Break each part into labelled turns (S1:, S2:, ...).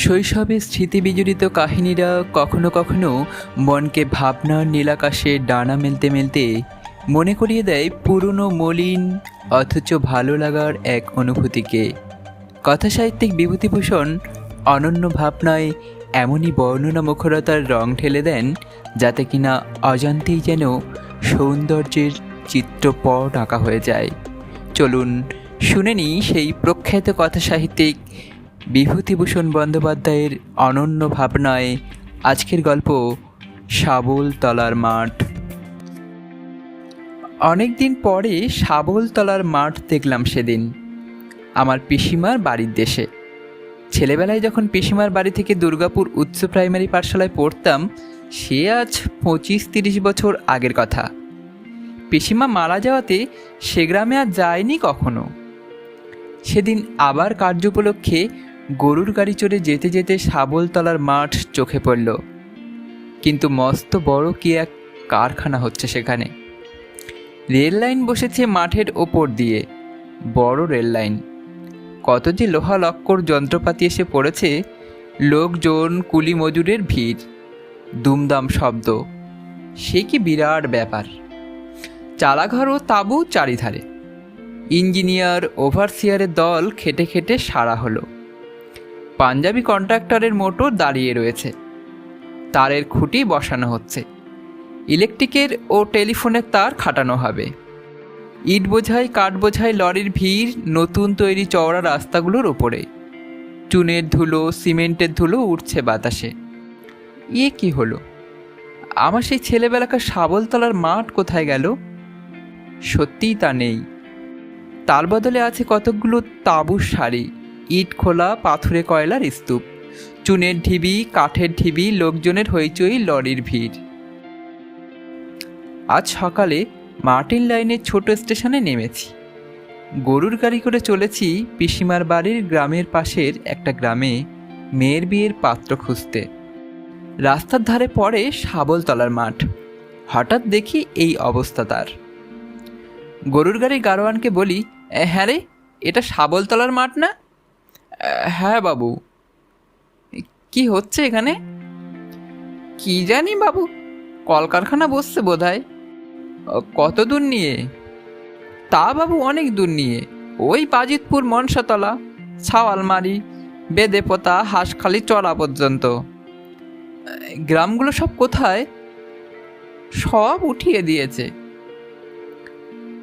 S1: শৈশবের স্মৃতিবিজড়িত কাহিনীরা কখনো কখনো মনকে ভাবনার নীলাকাশে ডানা মেলতে মেলতে মনে করিয়ে দেয় পুরনো মলিন, অথচ ভালো লাগার এক অনুভূতিকে। কথাসাহিত্যিক বিভূতিভূষণ অনন্য ভাবনায় এমনই বর্ণনা মুখরতার রং ঠেলে দেন যাতে কিনা অজান্তেই যেন সৌন্দর্যের চিত্রপট আঁকা হয়ে যায়। চলুন শুনে নিই সেই প্রখ্যাত কথাসাহিত্যিক বিভূতিভূষণ বন্দ্যোপাধ্যায়ের অনন্য ভাবনায় আজকের গল্প শাবল তলার মাঠ। অনেক দিন পরে শাবল তলার মাঠ দেখলাম সেদিন, আমার পিসিমার বাড়ির দেশে। ছেলেবেলায় যখন পিসিমার বাড়ি থেকে দুর্গাপুর উচ্চ প্রাইমারি পাঠশালায় পড়তাম, সে আজ পঁচিশ তিরিশ বছর আগের কথা। পিসিমা মারা যাওয়াতে সে গ্রামে আর যায়নি কখনো। সেদিন আবার কার্য উপলক্ষে গরুর গাড়ি চড়ে যেতে যেতে শাবলতলার মাঠ চোখে পড়ল। কিন্তু মস্ত বড় কি এক কারখানা হচ্ছে সেখানে। রেল লাইন বসেছে মাঠের ওপর দিয়ে, বড় রেল লাইন। কত যে লোহা লক্কর যন্ত্রপাতি এসে পড়েছে, লোকজন কুলি মজুরের ভিড়, দুমদাম শব্দ। সে কি বিরাট ব্যাপার। চালাঘর ও তাঁবু চারিধারে। ইঞ্জিনিয়ার ওভারসিয়ারের দল খেটে খেটে সারা হলো। পাঞ্জাবি কন্ট্রাক্টরের মোটর দাঁড়িয়ে রয়েছে। তারের খুঁটি বসানো হচ্ছে। ইলেকট্রিকের ও টেলিফোনের তার খাটানো হবে। ইট বোঝাই, কাঠ বোঝাই, লরির ভিড়, নতুন তৈরি চওড়া রাস্তাগুলোর ওপরে চুনের ধুলো, সিমেন্টের ধুলো উঠছে বাতাসে। ইয়ে কি হলো? আমার সেই ছেলেবেলাকার শাবলতলার মাঠ কোথায় গেল? সত্যিই তা নেই। তার বদলে আছে কতকগুলো তাঁবুর শাড়ি। ইট খোলা পাথুরে কয়লার স্তূপ। চুনের ঢিবি কাঠের ঢিবি লোকজনের হইচই লরির ভিড়। আজ সকালে মার্টিন লাইনের ছোট স্টেশনে নেমেছি। গরুর গাড়ি করে চলেছি পিসিমার বাড়ির গ্রামের পাশের একটা গ্রামে মেয়ের বিয়ের পাত্র খুঁজতে। রাস্তার ধারে পড়ে শাবলতলার মাঠ। হঠাৎ দেখি এই অবস্থা তার। গরুর গাড়ির গারোয়ানকে বলি হ্যাঁ রে এটা শাবলতলার মাঠ না? "আহ, হ্যাঁ বাবু। কি হচ্ছে এখানে? কি জানি, বাবু? কলকারখানা বসছে বোধ হয় কত দূর নিয়ে? তা, বাবু, অনেক দূর নিয়ে। ওই বাজিতপুর মনসাতলা, ছাওয়ালমারি, বেদেপোতা, হাঁসখালি, চড়া পর্যন্ত। গ্রামগুলো সব কোথায়? সব উঠিয়ে দিয়েছে।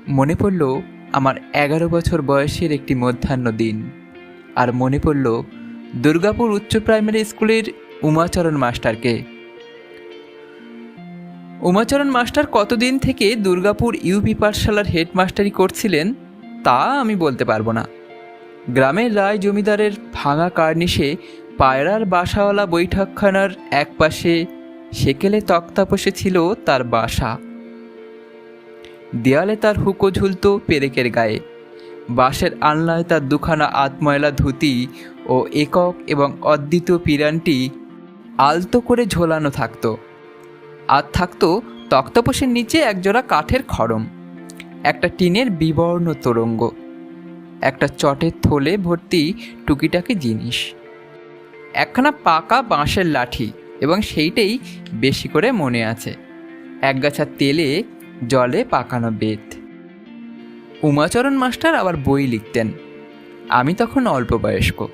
S1: মনে পড়ল আমার এগারো বছর বয়সের একটি মধ্যাহ্ন দিন। আর মনে পড়ল দুর্গাপুর উচ্চ প্রাইমারি স্কুলের উমাচরণ মাস্টারকে। উমাচরণ মাস্টার কতদিন থেকে দুর্গাপুর ইউপি পাঠশালার হেডমাস্টারি করছিলেন তা আমি বলতে পারব না। গ্রামের রায় জমিদারের ভাঙা কার্নিশে পায়রার বাসাওয়ালা বৈঠকখানার একপাশে সেকেলে তক্তা ছিল তার বাসা। দেয়ালে তার হুকো ঝুলত পেরেকের গায়ে। বাঁশের আলনায় তার দুখানা আতময়লা ধুতি ও একক এবং অদ্বিতীয় পিরানটি আলতো করে ঝোলানো থাকতো। আর থাকতো তক্তপোষের নিচে একজোড়া কাঠের খড়ম, একটা টিনের বিবর্ণ তোরঙ্গ, একটা চটের থলে ভর্তি টুকিটাকি জিনিস, একখানা পাকা বাঁশের লাঠি এবং সেইটাই বেশি করে মনে আছে। একগাছা তেলে জলে পাকানো বেত। উমাচরণ মাস্টার আবার বই লিখতেন। আমি তখন অল্প বয়স্ক।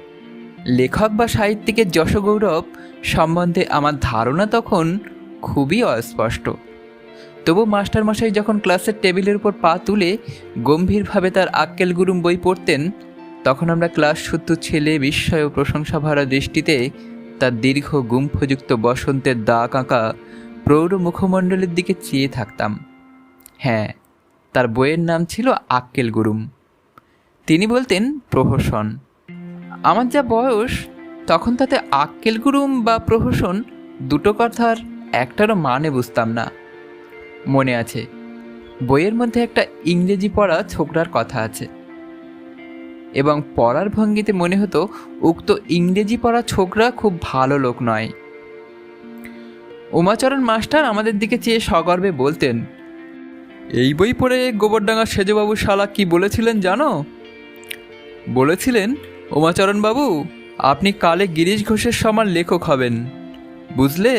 S1: লেখক বা সাহিত্যিকের যশগৌরব সম্বন্ধে আমার ধারণা তখন খুবই অস্পষ্ট। তবু মাস্টারমশাই যখন ক্লাসের টেবিলের উপর পা তুলে গম্ভীরভাবে তার আক্কেল গুরুম বই পড়তেন, তখন আমরা ক্লাস সূত্র ছেলে বিস্ময় ও প্রশংসা ভরা দৃষ্টিতে তার দীর্ঘ গুম্ফযুক্ত বসন্তের দাগ আঁকা প্রৌঢ় মুখমণ্ডলের দিকে চেয়ে থাকতাম। হ্যাঁ তার বইয়ের নাম ছিল আক্কেল গুরুম। তিনি বলতেন, প্রহসন। আমার যা বয়স, তখন তাতে আক্কেল গুরুম বা প্রহসন দুটো কথার একটারও মানে বুঝতাম না। মনে আছে, বইয়ের মধ্যে একটা ইংরেজি পড়া ছোকরার কথা আছে। এবং পড়ার ভঙ্গিতে মনে হতো, উক্ত ইংরেজি পড়া ছোকরা খুব ভালো লোক নয়। উমাচরণ মাস্টার আমাদের দিকে চেয়ে সগর্বে বলতেন এই বই পড়ে গোবরডাঙ্গা সেজবাবু শালা কি বলেছিলেন জানো? বলেছিলেন বাবু আপনি কালে গিরিশ ঘোষের সমান লেখক হবেন। বুঝলে?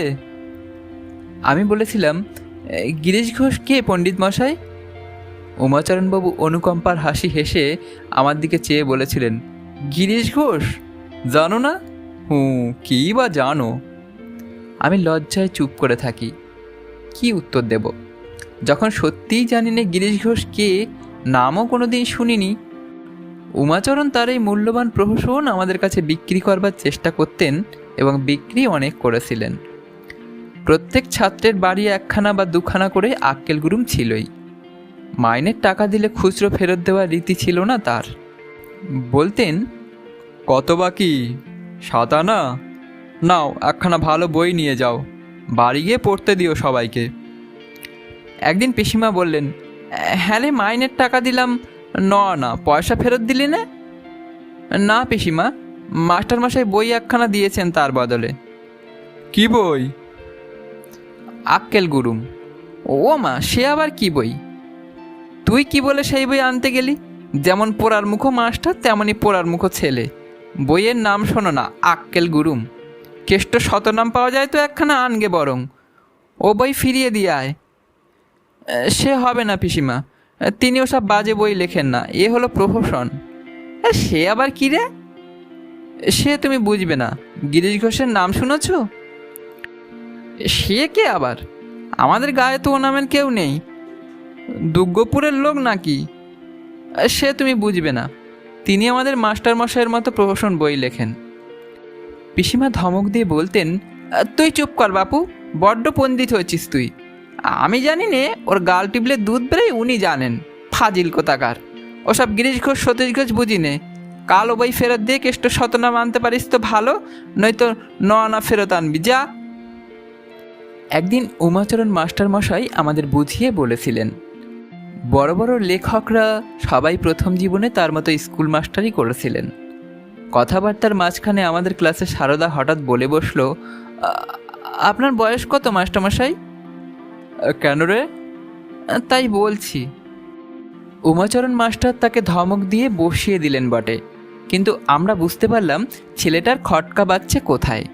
S1: আমি বলেছিলাম গিরিশ ঘোষ কে পণ্ডিত মশাই? উমাচরণবাবু অনুকম্পার হাসি হেসে আমার দিকে চেয়ে বলেছিলেন, গিরিশ ঘোষ? জানো না? হুঁ, কী বা জানো? আমি লজ্জায় চুপ করে থাকি। কি উত্তর দেব? যখন সত্যিই জানি না গিরিশ ঘোষ কে নামও কোনোদিন শুনিনি, উমাচরণ তার এই মূল্যবান প্রহসন আমাদের কাছে বিক্রি করবার চেষ্টা করতেন এবং বিক্রি অনেক করেছিলেন। প্রত্যেক ছাত্রের বাড়ি একখানা বা দুখানা করে আক্কেল গুরুম ছিলই। মাইনের টাকা দিলে খুচরো ফেরত দেওয়ার রীতি ছিল না তার। বলতেন, কত বাকি? সাত আনা? নাও, একখানা ভালো বই নিয়ে যাও। বাড়ি গিয়ে পড়তে দিও সবাইকে। একদিন পিসিমা বললেন হ্যাঁ রে মাইনের টাকা দিলাম। ন না পয়সা ফেরত দিলি না? না পিসিমা মাস্টার মশাই বই একখানা দিয়েছেন তার বদলে। কি বই? আক্কেল গুরুম। ও মা সে আবার কি বই? তুই কি বলে সেই বই আনতে গেলি? যেমন পোড়ার মুখো মাস্টার তেমনই পোড়ার মুখো ছেলে। বইয়ের নাম শোনো না আক্কেল গুরুম। কেষ্ট শতনাম পাওয়া যায় তো একখানা আনগে বরং। ও বই ফিরিয়ে দিয়ে আয়। সে হবে না পিসিমা। তিনি ওসব বাজে বই লেখেন না। এ হলো প্রহসন। এ, সে আবার কি রে? সে তুমি বুঝবে না। গিরিশ ঘোষের নাম শুনেছ? সে কে আবার? আমাদের গায়ে তো ও নামের কেউ নেই। দুর্গপুরের লোক নাকি? সে তুমি বুঝবে না। তিনি আমাদের মাস্টার মশাইয়ের মতো প্রহসন বই লেখেন। পিসিমা ধমক দিয়ে বলতেন তুই চুপ কর বাপু। বড্ড পণ্ডিত হয়েছিস তুই। আমি জানি নে ওর গাল টিপলে দুধ বেরোয়, উনি জানেন, ফাজিল কোথাকার। ওসব গিরিশ ঘোষ, সতীশ ঘোষ বুঝি নে কাল বই ফেরত দিয়ে কেষ্ট শতনাম আনতে পারিস তো ভালো, নয়তো ন আনা ফেরত আনবি, যা। একদিন উমাচরণ মাস্টার মশাই আমাদের বুঝিয়ে বলেছিলেন, বড় বড় লেখকরা সবাই প্রথম জীবনে তার মতো স্কুল মাস্টারই করেছিলেন। কথাবার্তার মাঝখানে আমাদের ক্লাসে সারদা হঠাৎ বলে বসল, "আ- আপনার বয়স কত, মাস্টারমশাই? কেন রে? তাই বলছি। উমাচরণ মাস্টার তাকে ধমক দিয়ে বসিয়ে দিলেন বটে। কিন্তু আমরা বুঝতে পারলাম ছেলেটার খটকা বাচ্চে কোথায়।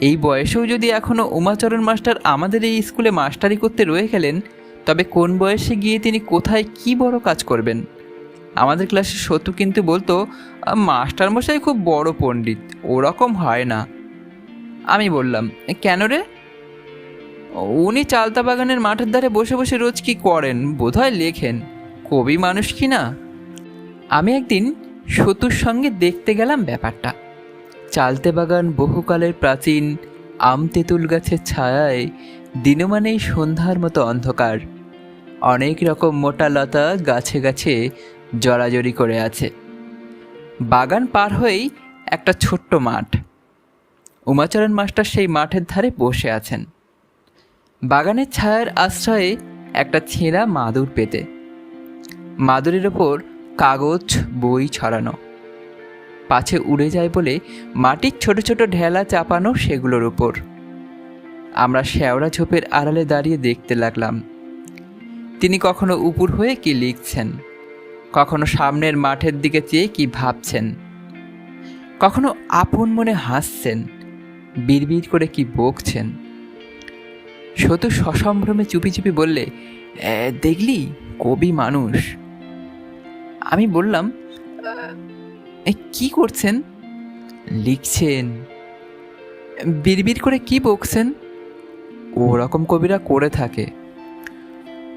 S1: এই বয়সেও যদি এখনও উমাচরণ মাস্টার আমাদের এই স্কুলে মাস্টারি করতে রয়ে গেলেন তবে কোন বয়সে গিয়ে তিনি কোথায় কি বড় কাজ করবেন? আমাদের ক্লাসের সতু কিন্তু বলতো "আ, মাস্টারমশাই খুব বড় পণ্ডিত ওরকম হয় না। আমি বললাম কেন রে? উনি চালতা বাগানের মাঠের ধারে বসে বসে রোজ কি করেন? বোধহয় লেখেন। কবি মানুষ কি না? আমি একদিন সতুর সঙ্গে দেখতে গেলাম ব্যাপারটা। চালতে বাগান বহুকালের প্রাচীন, আম তেঁতুল গাছের ছায়ায় দিনমানেই সন্ধ্যার মতো অন্ধকার। অনেক রকম মোটা লতা গাছে গাছে জড়াজড়ি করে আছে। বাগান পার হয়েই একটা ছোট্ট মাঠ। উমাচরণ মাস্টার সেই মাঠের ধারে বসে আছেন। বাগানের ছায়ার আশ্রয়ে একটা ছেঁড়া মাদুর পেতে। মাদুরের ওপর কাগজ, বই ছড়ানো। পাছে উড়ে যায় বলে মাটির ছোট ছোট ঢেলা চাপানো সেগুলোর উপর আমরা শেওড়া ঝোপের আড়ালে দাঁড়িয়ে দেখতে লাগলাম। তিনি কখনো উপুর হয়ে কি লিখছেন? কখনো সামনের মাঠের দিকে চেয়ে কি ভাবছেন? কখনো আপন মনে হাসছেন? বিড়বিড় করে কি বকছেন? সতু সসম্ভ্রমে চুপি চুপি বললে দেখলি, কবি মানুষ? আমি বললাম কি করছেন? লিখছেন। বিড়বিড় করে কি বকছেন? ওরকম কবিরা করে থাকে।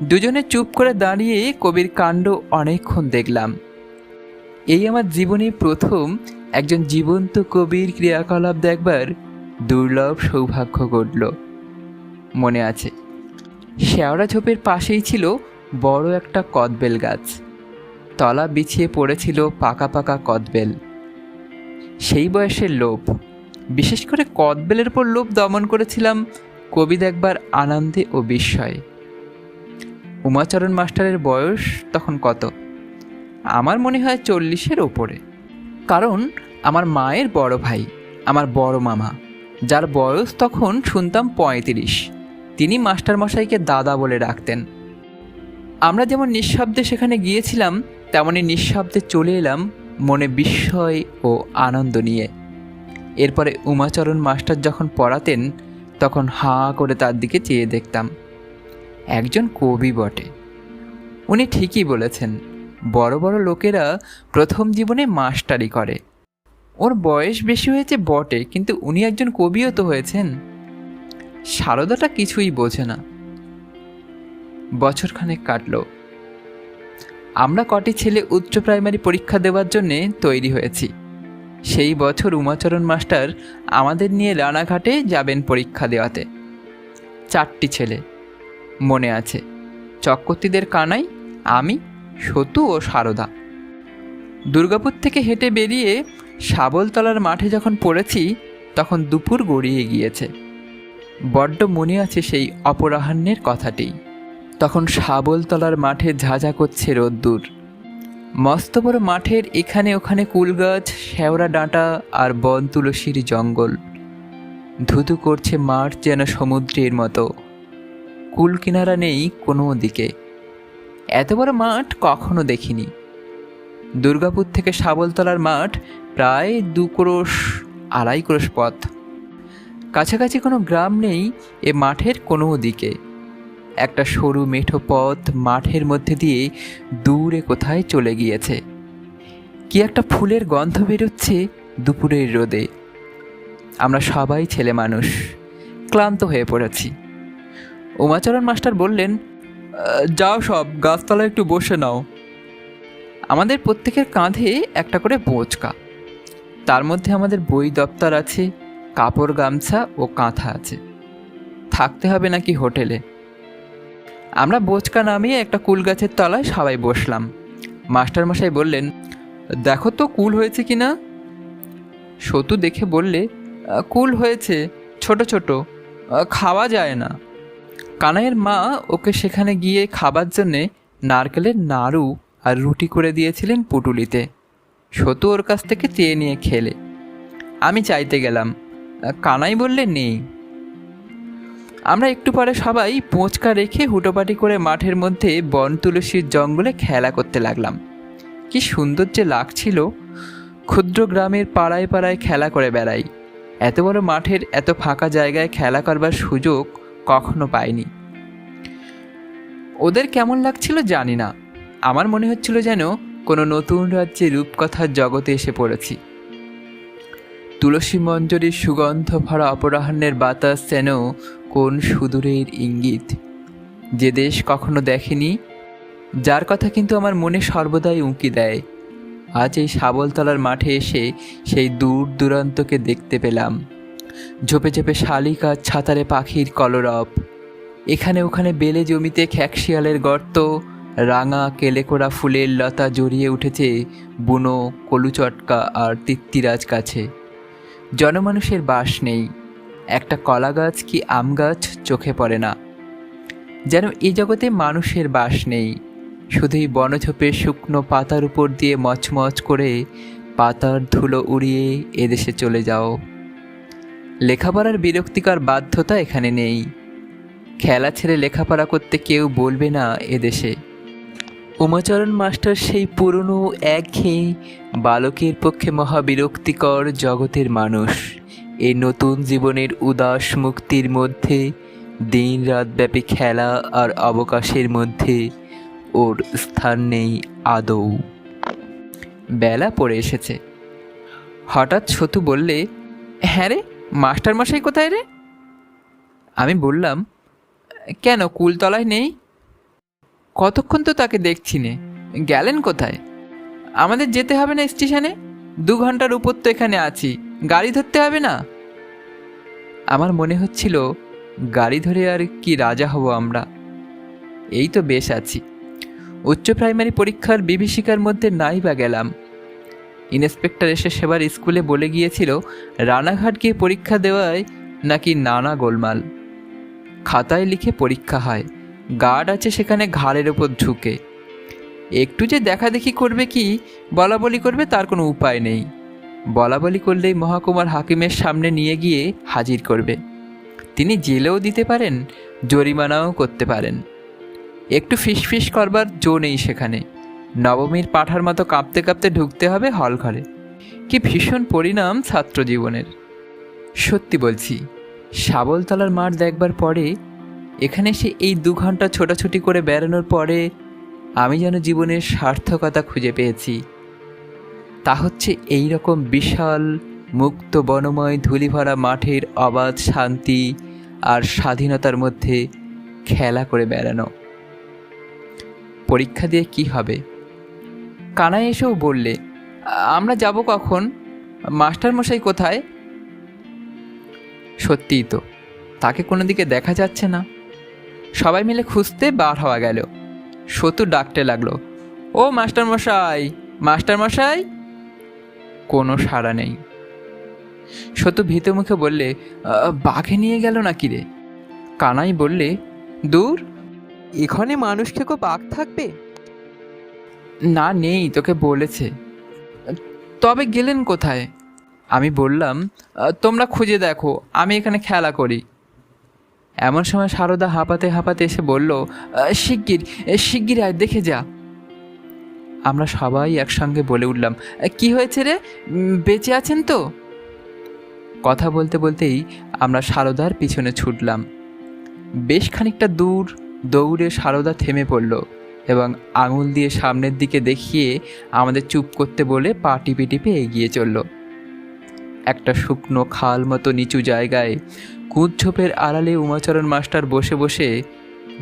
S1: দুজনে চুপ করে দাঁড়িয়ে কবির কাণ্ড অনেকক্ষণ দেখলাম। এই আমার জীবনে প্রথম একজন জীবন্ত কবির ক্রিয়াকলাপ দেখবার দুর্লভ সৌভাগ্য ঘটল। মনে আছে। শেওড়া ঝোপের পাশেই ছিল বড় একটা কদবেল গাছ। তলা বিছিয়ে পড়েছিল পাকা পাকা কদবেল। সেই বয়সের লোভ। বিশেষ করে কদবেলের উপর লোভ দমন করেছিলাম কবি দেখবার আনন্দে ও বিস্ময়ে। উমাচরণ মাস্টারের বয়স তখন কত? আমার মনে হয় চল্লিশের ওপরে। কারণ আমার মায়ের বড় ভাই, আমার বড় মামা, যার বয়স তখন শুনতাম পঁয়ত্রিশ। তিনি মাস্টারমশাইকে দাদা বলে ডাকতেন। আমরা যেমন নিঃশব্দে সেখানে গিয়েছিলাম তেমনই নিঃশব্দে চলে এলাম মনে বিস্ময় ও আনন্দ নিয়ে। এরপরে উমাচরণ মাস্টার যখন পড়াতেন, তখন হাঁ করে তার দিকে চেয়ে দেখতাম। একজন কবি বটে। উনি ঠিকই বলেছেন, বড় বড় লোকেরা প্রথম জীবনে মাস্টারি করে। ওর বয়স বেশি হয়েছে বটে, কিন্তু উনি একজন কবিও তো হয়েছেন। সারদাটা কিছুই বোঝে না। বছরখানেক কাটলো। আমরা কটি ছেলে উচ্চ প্রাইমারি পরীক্ষা দেওয়ার জন্যে তৈরি হয়েছি। সেই বছর উমাচরণ মাস্টার আমাদের নিয়ে রানাঘাটে যাবেন পরীক্ষা দেওয়াতে। চারটি ছেলে, মনে আছে। চক্রবর্তীদের কানাই, আমি, সতু ও সারদা দুর্গাপুর থেকে হেঁটে বেরিয়ে শাবলতলার মাঠে যখন পড়েছি, তখন দুপুর গড়িয়ে গিয়েছে। বড্ড মনে আছে সেই অপরাহ্নের কথাটি। তখন শাবলতলার মাঠে ঝাঁঝা করছে রোদ্দুর। মস্ত বড় মাঠের এখানে ওখানে কুলগাছ শ্যাওড়া ডাঁটা আর বন তুলসীর জঙ্গল। ধুধু করছে মাঠ যেন সমুদ্রের মতো। কুল কিনারা নেই কোনো দিকে। এত বড় মাঠ কখনো দেখিনি। দুর্গাপুর থেকে শাবলতলার মাঠ প্রায় দু ক্রোশ, আড়াই ক্রোশ পথ। কাছাকাছি কোনো গ্রাম নেই, এ মাঠের কোনো দিকে। একটা সরু মেঠো পথ মাঠের মধ্যে দিয়ে দূরে কোথায় চলে গিয়েছে। কি একটা ফুলের গন্ধ বেরোচ্ছে দুপুরের রোদে। আমরা সবাই ছেলে মানুষ, ক্লান্ত হয়ে পড়েছি। উমাচরণ মাস্টার বললেন যাও সব, গাছতলায় একটু বসে নাও। আমাদের প্রত্যেকের কাঁধে একটা করে বোচকা। তার মধ্যে আমাদের বই দপ্তর আছে কাপড় গামছা ও কাঁথা আছে। থাকতে হবে নাকি হোটেলে? আমরা বোচকা নামিয়ে একটা কুল গাছের তলায় সবাই বসলাম। মাস্টারমশাই বললেন, দেখো তো কুল হয়েছে কি না? সতু দেখে বললে, কুল হয়েছে, ছোট ছোট, খাওয়া যায় না। কানাইয়ের মা ওকে সেখানে গিয়ে খাবার জন্যে নারকেলের নাড়ু আর রুটি করে দিয়েছিলেন পুটুলিতে। সতু ওর কাছ থেকে চেয়ে নিয়ে খেলে। আমি চাইতে গেলাম। কানাই বললে, নেই। আমরা একটু পরে সবাই পোঁচকা রেখে হুটোপাটি করে মাঠের মধ্যে বন তুলসীর জঙ্গলে খেলা করতে লাগলাম। কি সুন্দর যে লাগছিল। ক্ষুদ্র গ্রামের পাড়ায় পাড়ায় খেলা করে বেড়াই। এত বড় মাঠের এত ফাঁকা জায়গায় খেলা করবার সুযোগ কখনো পাইনি। ওদের কেমন লাগছিল জানি না। আমার মনে হচ্ছিল যেন কোনো নতুন রাজ্যে রূপকথার জগতে এসে পড়েছি। তুলসী মঞ্জরির সুগন্ধ ভরা অপরাহ্নের বাতাস যেন কোন সুদূরের ইঙ্গিত? যে দেশ কখনো দেখেনি, যার কথা কিন্তু আমার মনে সর্বদাই উঁকি দেয়। আজ এই শাবলতলার মাঠে এসে সেই দূর দূরান্তকে দেখতে পেলাম। ঝোপে ঝোপে শালিকা ছাতারে পাখির কলরব। এখানে ওখানে বেলে জমিতে খ্যাকশিয়ালের গর্ত, রাঙা কেলেকোড়া ফুলের লতা জড়িয়ে উঠেছে বুনো কলুচটকা আর তিত্তিরাজ গাছে। জনমানুষের বাস নেই। একটা কলা গাছ কি আম গাছ? চোখে পড়ে না। যেন এই জগতে মানুষের বাস নেই। শুধুই বনঝোপের শুকনো পাতার উপর দিয়ে মচমচ করে পাতার ধুলো উড়িয়ে এদেশে চলে যাও। লেখাপড়ার বিরক্তিকর বাধ্যতা এখানে নেই। খেলা ছেড়ে লেখাপড়া করতে কেউ বলবে না এদেশে। উমাচরণ মাস্টার সেই পুরনো একঘেয়ে বালকের পক্ষে মহাবিরক্তিকর জগতের মানুষ। এই নতুন জীবনের উদাস মুক্তির মধ্যে দিন রাত ব্যাপী খেলা আর অবকাশের মধ্যে ওর স্থান নেই আদৌ। বেলা পড়ে এসেছে। হঠাৎ ছতু বললে হ্যাঁ রে, মাস্টারমশাই কোথায় রে? আমি বললাম, কেন, কুলতলায় নেই? কতক্ষণ তো তাকে দেখছি নে। গেলেন কোথায়? আমাদের যেতে হবে না স্টেশনে? দু ঘণ্টার উপর তো এখানে আছি। গাড়ি ধরতে হবে না? আমার মনে হচ্ছিল, গাড়ি ধরে আর কি রাজা হব আমরা। এই তো বেশ আছি। উচ্চ প্রাইমারি পরীক্ষার বিভীষিকার মধ্যে নাই বা গেলাম। ইন্সপেক্টর এসে সেবার স্কুলে বলে গিয়েছিল, রানাঘাট গিয়ে পরীক্ষা দেওয়ায় নাকি নানা গোলমাল। খাতায় লিখে পরীক্ষা হয়। গার্ড আছে সেখানে ঘাড়ের ওপর ঝুঁকে। একটু যে দেখা দেখি করবে কি বলা বলি করবে তার কোনো উপায় নেই। বলা বলি করলেই মহাকুমার হাকিমের সামনে নিয়ে গিয়ে হাজির করবে। তিনি জেলেও দিতে পারেন, জরিমানাও করতে পারেন। একটু ফিসফিস করবার জো নেই সেখানে। নবমীর পাঠার মতো কাঁপতে কাঁপতে ঢুকতে হবে হল ঘরে। কি ভীষণ পরিণাম ছাত্র জীবনের সত্যি বলছি, শাবলতলার মাঠ দেখবার পরে এখানে এসে এই দু ঘণ্টা ছোটাছুটি করে বেড়ানোর পরে আমি যেন জীবনের সার্থকতা খুঁজে পেয়েছি। তা হচ্ছে এই রকম বিশাল, মুক্ত বনময় ধুলিভরা মাঠের অবাধ শান্তি আর স্বাধীনতার মধ্যে খেলা করে বেড়ানো। পরীক্ষা দিয়ে কি হবে? কানাই এসেও বললে, আমরা যাব কখন? মাস্টারমশাই কোথায়? সত্যিই তো, তাকে কোনো দিকে দেখা যাচ্ছে না। সবাই মিলে খুঁজতে বার হওয়া গেল। সতু ডাকতে লাগল, ও মাস্টারমশাই মাস্টারমশাই! কোনো সাড়া নেই। সতু ভীত মুখে বললে বাঘে নিয়ে গেল নাকি রে? কানাই বললে, দূর,
S2: এখানে মানুষ খেকো বাঘ থাকবে?
S1: না, নেই, তোকে বলেছে। তবে গেলেন কোথায়? আমি বললাম তোমরা খুঁজে দেখো, আমি এখানে খেলা করি। এমন সময় সারদা হাঁপাতে হাঁপাতে এসে বলল শিগগির শিগগির আয় দেখে যা। আমরা সবাই একসঙ্গে বলে উঠলাম "আহ, কি হয়েছে রে? বেঁচে আছেন তো? কথা বলতে বলতেই আমরা সারদার পিছনে ছুটলাম। বেশ খানিকটা দূর দৌড়ে সারদা থেমে পড়ল এবং আঙুল দিয়ে সামনের দিকে দেখিয়ে আমাদের চুপ করতে বলে পা টিপে টিপে এগিয়ে চলল। একটা শুকনো খাল মতো নিচু জায়গায় কুঁজঝোপের আড়ালে উমাচরণ মাস্টার বসে বসে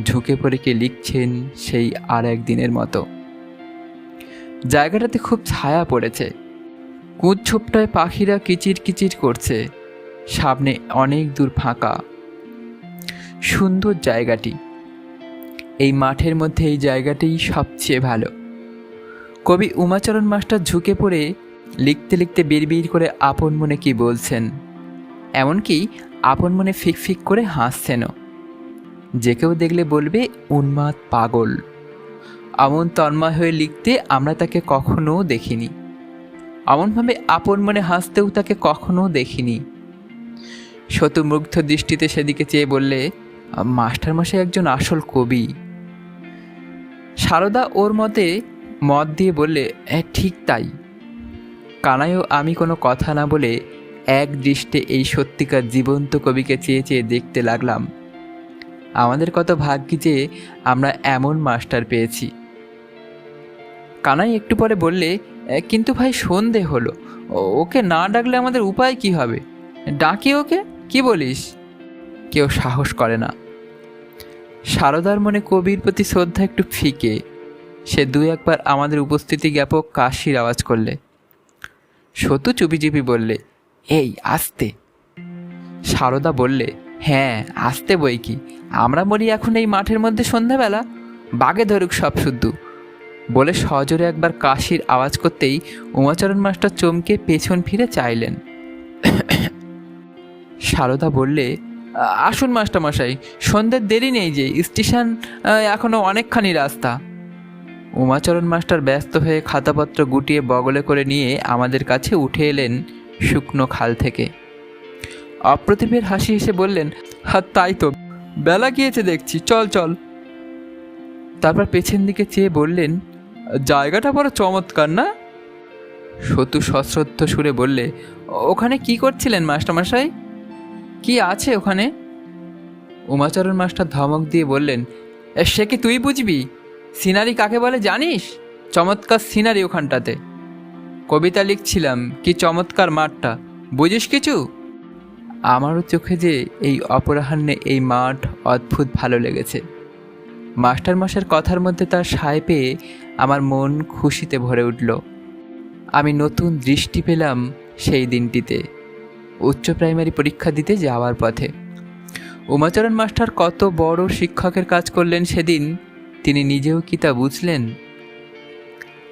S1: ঝুঁকে পড়ে কে লিখছেন সেই আর এক দিনের মতো। জায়গাটাতে খুব ছায়া পড়েছে। কুঁজঝোপটায় পাখিরা কিচির কিচির করছে। সামনে অনেক দূর ফাঁকা। সুন্দর জায়গাটি। এই মাঠের মধ্যে এই জায়গাটাই সবচেয়ে ভালো। কবি উমাচরণ মাস্টার ঝুঁকে পড়ে লিখতে লিখতে বিড়বিড় করে আপন মনে কি বলছেন? এমনকি আপন মনে ফিক ফিক করে হাসছেনও যে কেউ দেখলে বলবে, উন্মাদ, পাগল। অমন তন্ময় হয়ে লিখতে আমরা তাকে কখনো দেখিনি। অমনভাবে আপন মনে হাসতেও তাকে কখনো দেখিনি। শতমুগ্ধ দৃষ্টিতে সেদিকে চেয়ে বললে, মাস্টারমশাই একজন আসল কবি। সারদা ওর মতে মত দিয়ে বললে হ্যাঁ ঠিক তাই। কানাইও আমি কোনো কথা না বলে এক দৃষ্টে এই সত্যিকার জীবন্ত কবিকে চেয়ে চেয়ে দেখতে লাগলাম। আমাদের কত ভাগ্যি যে আমরা এমন মাস্টার পেয়েছি। কানাই একটু পরে বললে কিন্তু ভাই সন্ধে হলো। ওকে না ডাকলে আমাদের উপায় কি হবে? ডাকি ওকে? কি বলিস? কেউ সাহস করে না। সারদার মনে কবির প্রতি শ্রদ্ধা একটু ফিকে। সে দু একবার আমাদের উপস্থিতি জ্ঞাপক কাশির আওয়াজ করলে। সতু চুপি চুপি বললে এই আসতে। সারদা বললে হ্যাঁ আসতে বই কি। আমরা মরি এখন এই মাঠের মধ্যে সন্ধ্যাবেলা। বাগে ধরুক সব শুদ্ধ। বলে সজোরে একবার কাশির আওয়াজ করতেই উমাচরণ মাস্টার চমকে পেছন ফিরে চাইলেন। সারদা বললে "আ- আসুন মাস্টারমশাই সন্ধ্যের দেরি নেই যে স্টেশন আহ, এখনও অনেকখানি রাস্তা। উমাচরণ মাস্টার ব্যস্ত হয়ে খাতাপত্র গুটিয়ে বগলে করে নিয়ে আমাদের কাছে উঠে এলেন শুকনো খাল থেকে। অপ্রতিভের হাসি হেসে বললেন হ্যাঁ তাই তো। বেলা গিয়েছে দেখছি চল চল। তারপর পেছন দিকে চেয়ে বললেন জায়গাটা বড় চমৎকার না? সতু সশ্রদ্ধ সুরে বললে ওখানে কি করছিলেন মাস্টারমশাই? কি আছে ওখানে? উমাচরণ মাস্টার ধমক দিয়ে বললেন "এ, সে কি তুই বুঝবি? সিনারি কাকে বলে জানিস? চমৎকার সিনারি ওখানটাতে। কবিতা লিখছিলাম কি চমৎকার মাঠটা। বুঝিস কিছু? আমারও চোখে যে এই অপরাহ্নে এই মাঠ অদ্ভুত ভালো লেগেছে। মাস্টার মাসের কথার মধ্যে তার সায় পেয়ে আমার মন খুশিতে ভরে উঠল। আমি নতুন দৃষ্টি পেলাম সেই দিনটিতে, উচ্চ প্রাইমারি পরীক্ষা দিতে যাওয়ার পথে। উমাচরণ মাস্টার কত বড় শিক্ষকের কাজ করলেন সেদিন, তিনি নিজেও কি তা বুঝলেন?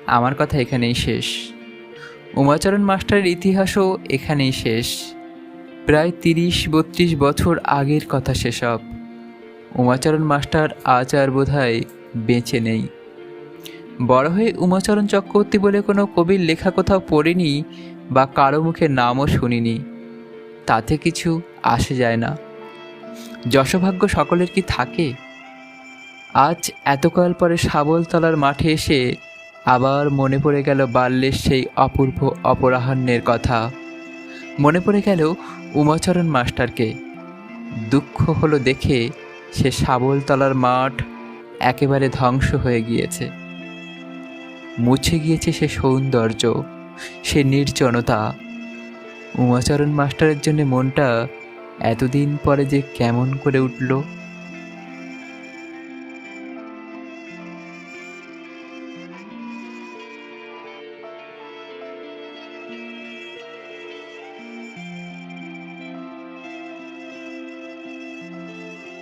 S1: আমার কথা এখানেই শেষ। উমাচরণ মাস্টারের ইতিহাসও এখানেই শেষ। প্রায় তিরিশ, বত্রিশ বছর আগের কথা সেসব। উমাচরণ মাস্টার আজ আর বোধহয় বেঁচে নেই। বড় হয়ে উমাচরণ চক্রবর্তী বলে কোনো কবির লেখা কোথাও পড়িনি বা কারও মুখে নামও শুনিনি। তাতে কিছু আসে যায় না। যশভাগ্য সকলের কি থাকে? আজ এতকাল পরে শাবলতলার মাঠে এসে আবার মনে পড়ে গেল বাল্যের সেই অপূর্ব অপরাহ্নের কথা। মনে পড়ে গেল উমাচরণ মাস্টারকে। দুঃখ হলো দেখে সে শাবলতলার মাঠ একেবারে ধ্বংস হয়ে গিয়েছে। মুছে গিয়েছে সে সৌন্দর্য, সে নির্জনতা। উমাচরণ মাস্টারের জন্য মনটা এতদিন পরে যে কেমন করে উঠল।